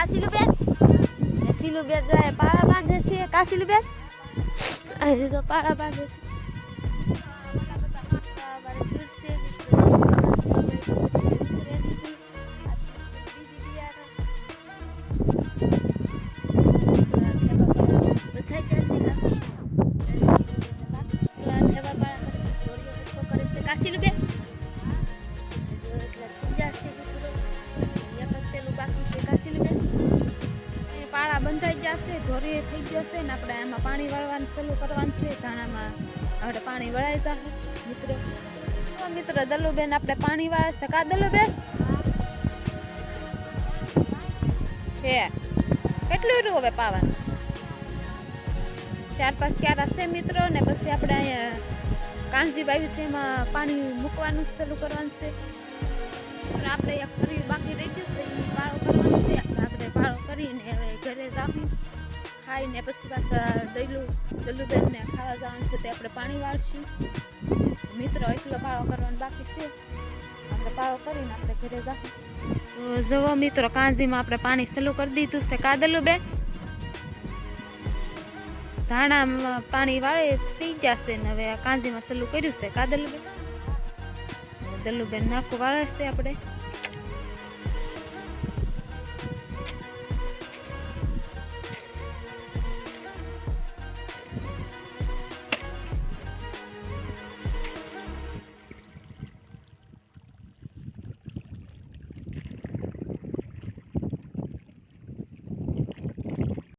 કાશીલુબેન એ શીલુબેન જાય પાળા બાંધે છે કાશીલુબેન અહીં તો પાળા બાંધે છે અમારે દૂધ પાળા બંધાઈ જશે ધોરી થઈ જશે ને આપણે આમાં પાણી વાળવાનું ચાલુ કરવાનું છે, ધાણામાં આપણે પાણી વળાઈ જશે મિત્રો મિત્રો, દલુબેન, આપણે પાણી વાળે છે કા દલુબેન? હે, કેટલું રહ્યું હવે પાવાનું? ચાર પાંચ ક્યારા છે મિત્રો ને પછી આપણે અહીંયા કાંજી બાવી છે એમાં પાણી મૂકવાનું ચાલુ કરવાનું છે. પણ આપણે ખાઈને પછી પાછા દઈલું દલ્લુબેનને ખાવા જવાનું છે, તે આપણે પાણી વાળશું. મિત્રો એટલો પાળો કરવાનો બાકી છે. આપણે પાળો કરીને આપણે ઘરે જાવી તો જુઓ મિત્રો, કાંજીમાં આપણે પાણી સલું કરી દીધું છે. કાદલું ધાણામાં પાણી વાળે પી જશે ને હવે કાંજીમાં સલું કર્યું છે. કાદલુબેન દલ્લુબેન નાખું વાળે છે આપણે.